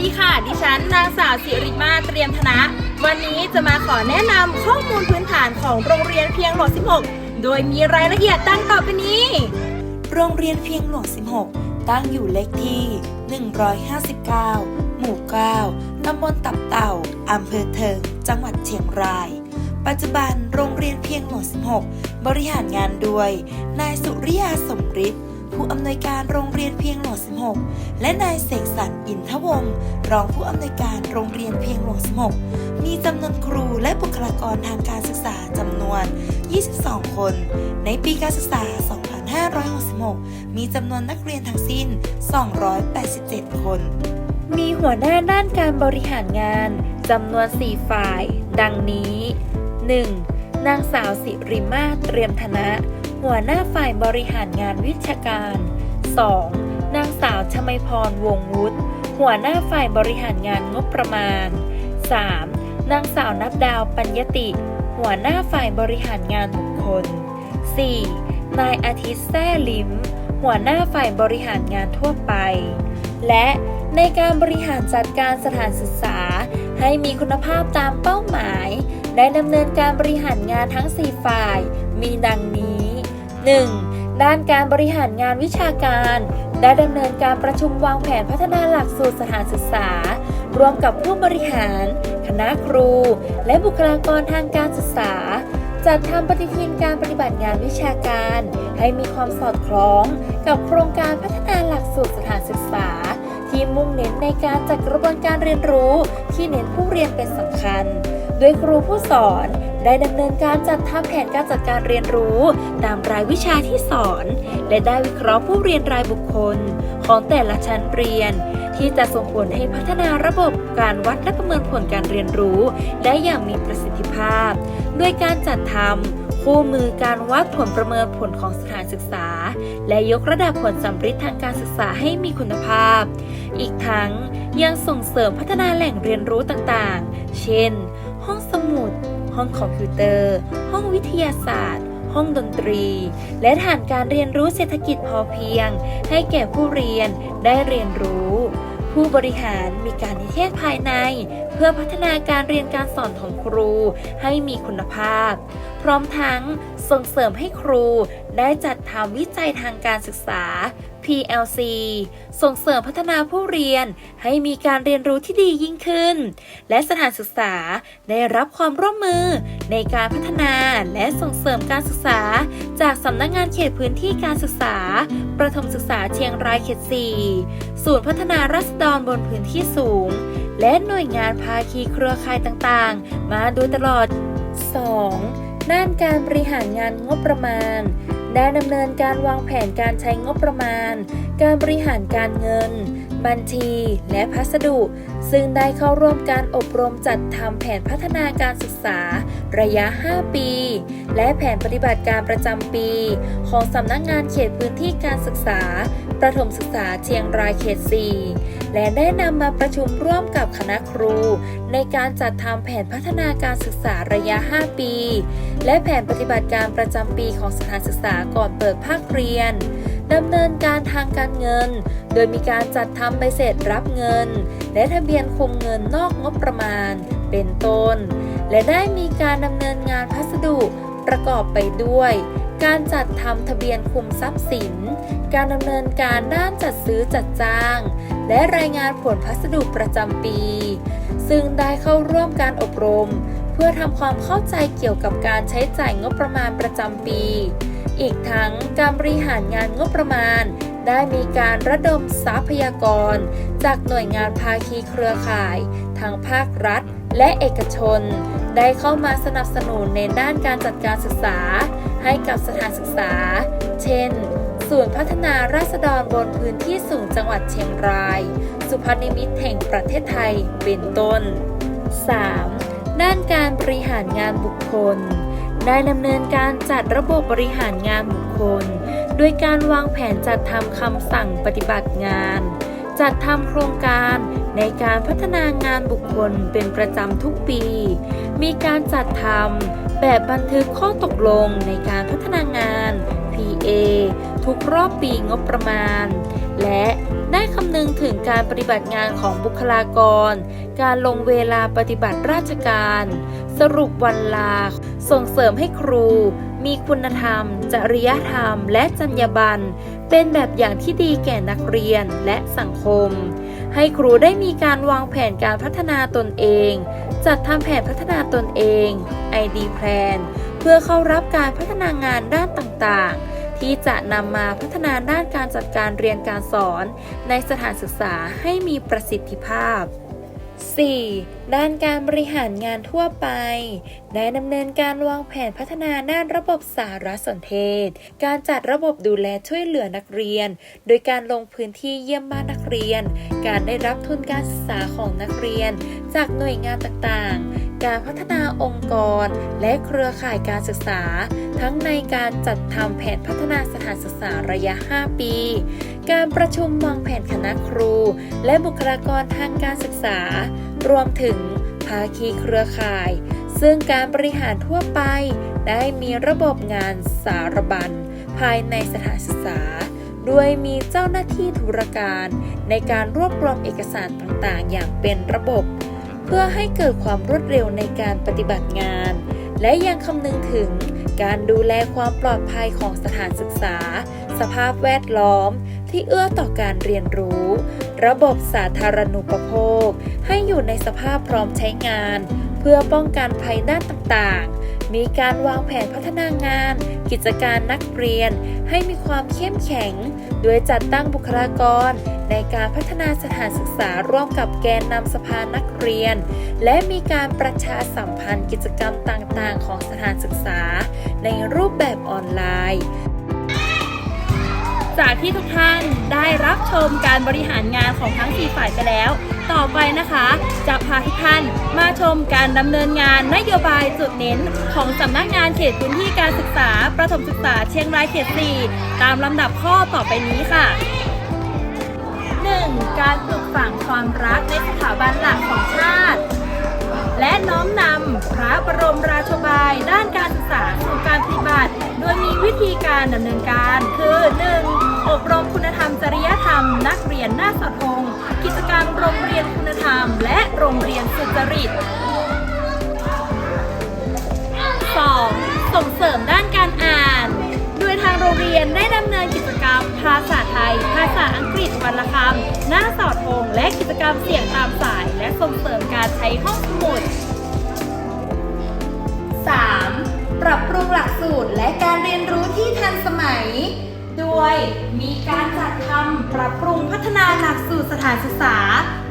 ดีค่ะ ดิฉันนางสาวสิริมาเตรียมธนะ วันนี้จะมาขอแนะนำข้อมูลพื้นฐานของโรงเรียนเพียงหลวง16 โดยมีรายละเอียดดังต่อไปนี้ โรงเรียนเพียงหลวง16 ตั้งอยู่เลขที่ 159 หมู่ 9 ตำบลตับเต่า อำเภอเทิง จังหวัดเชียงราย ปัจจุบันโรงเรียนเพียงหลวง16 บริหารงานโดยนายสุริยาสมฤทธิ์ ผู้อำนวยการโรงเรียนเพียงหลวง 16 และนายเสกสรรอินทวงศ์รองผู้อำนวยการโรงเรียนเพียงหลวง 16 มีจำนวนครูและบุคลากรทางการศึกษาจำนวน 22 คน ในปีการศึกษา 2566 มีจำนวนนักเรียนทั้งสิ้น 287 คน มีหัวหน้าด้านการบริหารงานจำนวน 4 ฝ่าย ดังนี้ 1. นางสาวสิริมาเตรียมธนะ หัวหน้าฝ่ายบริหารงานวิชาการ 2. นางสาวชมัยพร วงวุฒิ หัวหน้าฝ่ายบริหารงานงบประมาณ 3. นางสาวนับดาวปัญญติ หัวหน้าฝ่ายบริหารงานบุคคล 4. นายอาทิตย์แซ่ลิม หัวหน้าฝ่ายบริหารงานทั่วไป และในการบริหารจัดการสถานศึกษา ให้มีคุณภาพตามเป้าหมาย ได้ดำเนินการบริหารงานทั้ง 4 ฝ่าย มีดังนี้ 1. ด้านการบริหารงานวิชาการ ได้ดำเนินการประชุมวางแผนพัฒนาหลักสูตรสถานศึกษาร่วมกับผู้บริหาร คณะครู และบุคลากรทางการศึกษา จัดทำปฏิทินการปฏิบัติงานวิชาการ ให้มีความสอดคล้อง กับโครงการพัฒนาหลักสูตรสถานศึกษา ที่มุ่งเน้นในการจัดกระบวนการเรียนรู้ ที่เน้นผู้เรียนเป็นสำคัญ โดยครูผู้สอน ได้ดำเนินการจัดทำแผนการจัดการเรียนรู้ ตามรายวิชาที่สอน และได้วิเคราะห์ผู้เรียนรายบุคคล ของแต่ละชั้นเรียน ที่จะส่งผลให้พัฒนาระบบการวัดและประเมินผลการเรียนรู้ ได้อย่างมีประสิทธิภาพ ด้วยการจัดทำคู่มือการวัดผลประเมินผลของสถานศึกษา และยกระดับผลสำฤทธิ์ทางการศึกษาให้มีคุณภาพ อีกทั้งยังส่งเสริมพัฒนาแหล่งเรียนรู้ต่างๆ เช่น ห้องสมุด ห้องคอมพิวเตอร์ ห้องวิทยาศาสตร์ ห้องดนตรี และฐานการเรียนรู้เศรษฐกิจพอเพียง ให้แก่ผู้เรียนได้เรียนรู้ ผู้บริหารมีการนิเทศภายใน เพื่อพัฒนาการเรียนการสอนของครูให้มีคุณภาพ พร้อมทั้งส่งเสริมให้ครูได้จัดทำวิจัยทางการศึกษา PLC ส่งเสริมพัฒนาผู้เรียนให้มีการเรียนรู้ที่ดียิ่งขึ้น และสถานศึกษาได้รับความร่วมมือในการพัฒนาและส่งเสริมการศึกษา จากสำนักงานเขตพื้นที่การศึกษา ประถมศึกษาเชียงรายเขต 4 ศูนย์พัฒนารัษฎรบนพื้นที่สูง และหน่วยงานภาคีเครือข่ายต่างๆ มาโดยตลอด 2. ด้านการบริหารงานงบประมาณ ได้ดำเนินการวางแผนการใช้งบประมาณ การบริหารการเงิน บัญชี และพัสดุ ซึ่งได้เข้าร่วมการอบรมจัดทำแผนพัฒนาการศึกษา ระยะ 5 ปี และแผนปฏิบัติการประจำปี ของสำนักงานเขตพื้นที่การศึกษา ประถมศึกษาเชียงรายเขต 4 และได้นำมาประชุมร่วมกับคณะครู ในการจัดทำแผนพัฒนาการศึกษาระยะ 5 ปี และแผนปฏิบัติการประจำปีของสถานศึกษาก่อนเปิดภาคเรียนดำเนินการทางการเงิน โดยมีการจัดทำใบเสร็จรับเงิน และทะเบียนคุมเงินนอกงบประมาณ เป็นต้น และได้มีการดำเนินงานพัสดุประกอบไปด้วย การจัดทำทะเบียนคุมทรัพย์สิน การดำเนินการด้านจัดซื้อจัดจ้าง และรายงานผลพัสดุประจำปี ซึ่งได้เข้าร่วมการอบรม เพื่อทำความเข้าใจเกี่ยวกับการใช้จ่ายงบประมาณประจำปี อีกทั้งการบริหารงานงบประมาณ ได้มีการระดมทรัพยากร จากหน่วยงานภาคีเครือข่ายทั้งภาครัฐและเอกชน ได้เข้ามาสนับสนุนในด้านการจัดการศึกษา ให้กับสถานศึกษา เช่น ศูนย์พัฒนาราษฎรบนพื้นที่สูงจังหวัดเชียงราย สุพรรณนิมิตรแห่งประเทศไทย เป็นต้น 3. ด้านการบริหารงานบุคคล ได้ดำเนินการจัดระบบบริหารงานบุคคล โดยการวางแผนจัดทำคำสั่งปฏิบัติงาน จัดทำโครงการในการพัฒนางานบุคคลเป็นประจำทุกปี มีการจัดทำ แบบบันทึกข้อตกลงในการพัฒนางาน PA ทุกรอบปีงบประมาณ และได้คำนึงถึงการปฏิบัติงานของบุคลากร การลงเวลาปฏิบัติราชการ สรุปวันลา ส่งเสริมให้ครู มีคุณธรรม จริยธรรม และจรรยาบรรณเป็นแบบอย่างที่ดีแก่นักเรียนและสังคม ให้ครูได้มีการวางแผนการพัฒนาตนเอง จัดทำแผนพัฒนาตนเอง ID Plan เพื่อเข้ารับการพัฒนางานด้านต่างๆ ที่จะนำมาพัฒนาด้านการจัดการเรียนการสอน ในสถานศึกษาให้มีประสิทธิภาพ 4. ด้านการบริหารงานทั่วไป ได้ดำเนินการวางแผนพัฒนาด้านระบบสารสนเทศ การจัดระบบดูแลช่วยเหลือนักเรียน โดยการลงพื้นที่เยี่ยมบ้านนักเรียน การได้รับทุนการศึกษาของนักเรียน จากหน่วยงานต่างๆ การพัฒนาองค์กร และเครือข่ายการศึกษา ทั้งในการจัดทำแผนพัฒนาสถานศึกษาระยะ 5 ปี การประชุมวางแผนคณะครู และบุคลากรทางการศึกษา รวมถึงภาคีเครือข่าย ซึ่งการบริหารทั่วไป ได้มีระบบงานสารบัญ ภายในสถานศึกษาด้วยมีเจ้าหน้าที่ธุรการในการรวบรวมเอกสารต่างๆ อย่างเป็นระบบ เพื่อให้เกิดความรวดเร็วในการปฏิบัติงาน และยังคำนึงถึงการดูแลความปลอดภัยของสถานศึกษา สภาพแวดล้อม ที่เอื้อต่อการเรียนรู้ ระบบสาธารณูปโภค ให้อยู่ในสภาพพร้อมใช้งาน เพื่อป้องกันภัยด้านต่างๆ มีการวางแผนพัฒนางาน กิจการนักเรียน ให้มีความเข้มแข็ง โดยจัดตั้งบุคลากร ในการพัฒนาสถานศึกษาร่วมกับแกนนำสภานักเรียน และมีการประชาสัมพันธ์กิจกรรมต่างๆ ของสถานศึกษา ในรูปแบบออนไลน์ จากที่ทุกท่านได้รับชมการบริหารงานของทั้ง 4 ฝ่ายไปแล้ว ต่อไปนะคะ จะพาทุกท่านมาชมการดำเนินงานนโยบายจุดเน้น ของสำนักงานเขตพื้นที่การศึกษา ประถมศึกษาเชียงรายเขต 4 ตามลำดับข้อต่อไปนี้ค่ะ 1. การปลูกฝังความรักในสถาบันหลักของชาติ และน้อมนำพระบรมราชบายด้านการศึกษาสู่การปฏิบัติ โดยมีวิธีการดำเนินการคือ 1. อบรมคุณธรรมจริยธรรม นักเรียนหน้าสาธงกิจกรรมโรงเรียนคุณธรรม และโรงเรียนสุจริต 2. ส่งเสริมด้านการอ่าน โดยทางโรงเรียนได้ดำเนินกิจกรรมภาษ ย ภาษาอังกฤษวรรณคำหน้าเสาธงและกิจกรรมเสียงตามสาย และส่งเสริมการใช้ห้องสมุด 3. ปรับปรุงหลักสูตรและการเรียนรู้ที่ทันสมัย โดยมีการจัดทำปรับปรุงพัฒนาหลักสูตรสถานศึกษา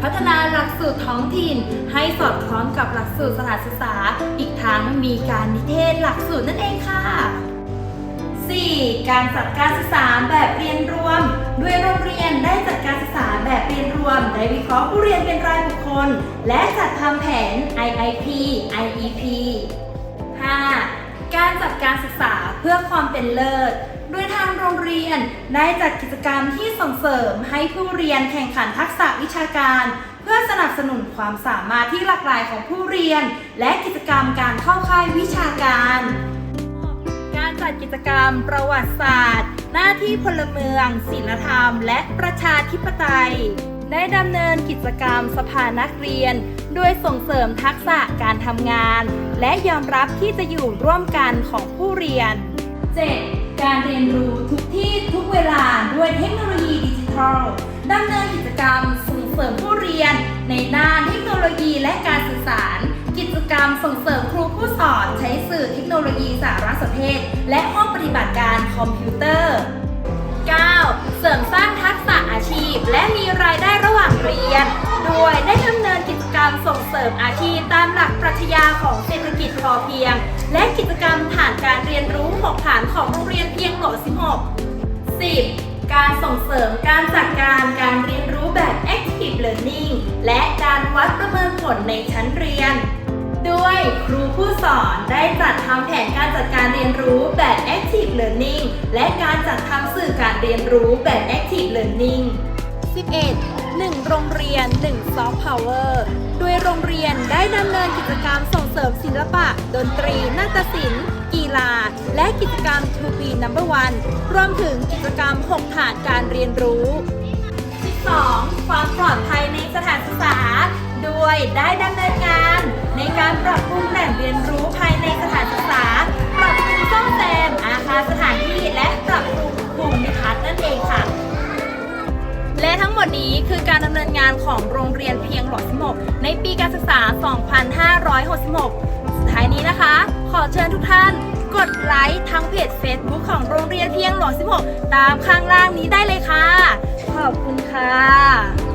พัฒนาหลักสูตรท้องถิ่น ให้สอดคล้องกับหลักสูตรสถานศึกษา อีกทั้งมีการนิเทศหลักสูตรนั่นเองค่ะ 4. การจัดการศึกษาแบบเรียนรวม ด้วยโรงเรียนได้จัดการศึกษาแบบเรียนรวม ได้วิเคราะห์ผู้เรียนเป็นรายบุคคล และจัดทำแผน IIP IEP 5. การจัดการศึกษาเพื่อความเป็นเลิศโดยทางโรงเรียนได้จัดกิจกรรมที่ส่งเสริมให้ผู้เรียนแข่งขันทักษะวิชาการ เพื่อสนับสนุนความสามารถที่หลากหลายของผู้เรียน และกิจกรรมการเข้าค่ายวิชาการ การจัดกิจกรรมประวัติศาสตร์ หน้าที่พลเมืองศิลธรรม และประชาธิปไตย ได้ดำเนินกิจกรรมสภานักเรียน โดยส่งเสริมทักษะการทำงาน และยอมรับที่จะอยู่ร่วมกันของผู้เรียน 7. การเรียนรู้ทุกที่ทุกเวลาด้วยเทคโนโลยีดิจิทัลดำเนินกิจกรรมส่งเสริมผู้เรียน ในด้านเทคโนโลยีและการสื่อสาร กรรมส่งเสริมครูผู้สอนใช้สื่อเทคโนโลยีสารสนเทศ และห้องปฏิบัติการคอมพิวเตอร์ 9. เสริมสร้างทักษะอาชีพ และมีรายได้ระหว่างเรียน โดยได้ดำเนินกิจกรรมส่งเสริมอาชีพตามหลักปรัชญาของเศรษฐกิจพอเพียง และกิจกรรมฐานการเรียนรู้ 6 ฐานของโรงเรียนเพียงโหลด16 10. การส่งเสริมการจัดการการเรียนรู้แบบ Active Learning และการวัดประเมินผลในชั้นเรียน ด้วยครูผู้สอนได้จัดทำแผนการจัดการเรียนรู้แบบ Active Learning และการจัดทำสื่อการเรียนรู้แบบ Active Learning 11. 1 โรงเรียน1 Soft Power โดยโรงเรียนได้ดำเนินกิจกรรมส่งเสริมศิลปะ ดนตรี นาฏศิลป์ กีฬา และกิจกรรม To Be Number One รวมถึงกิจกรรม 6 ฐานการเรียนรู้ 2. ความปลอดภัยในสถานศึกษา โดยได้ดำเนินงาน ในการปรับปรุงแหล่งเรียนรู้ภายในสถานศึกษา ปรับปรุงซ่อมแซมอาคารสถานที่และปรับปรุงภูมิทัศน์นั่นเองค่ะ และทั้งหมดนี้คือการดำเนินงานของโรงเรียนเพียงหลอด16ในปีการศึกษา 2566 สุดท้ายนี้นะคะ ขอเชิญทุกท่านกดไลค์ทั้งเพจ Facebook ของโรงเรียนเพียงหลอด16 ตามข้างล่างนี้ได้เลยค่ะ ขอบคุณค่ะ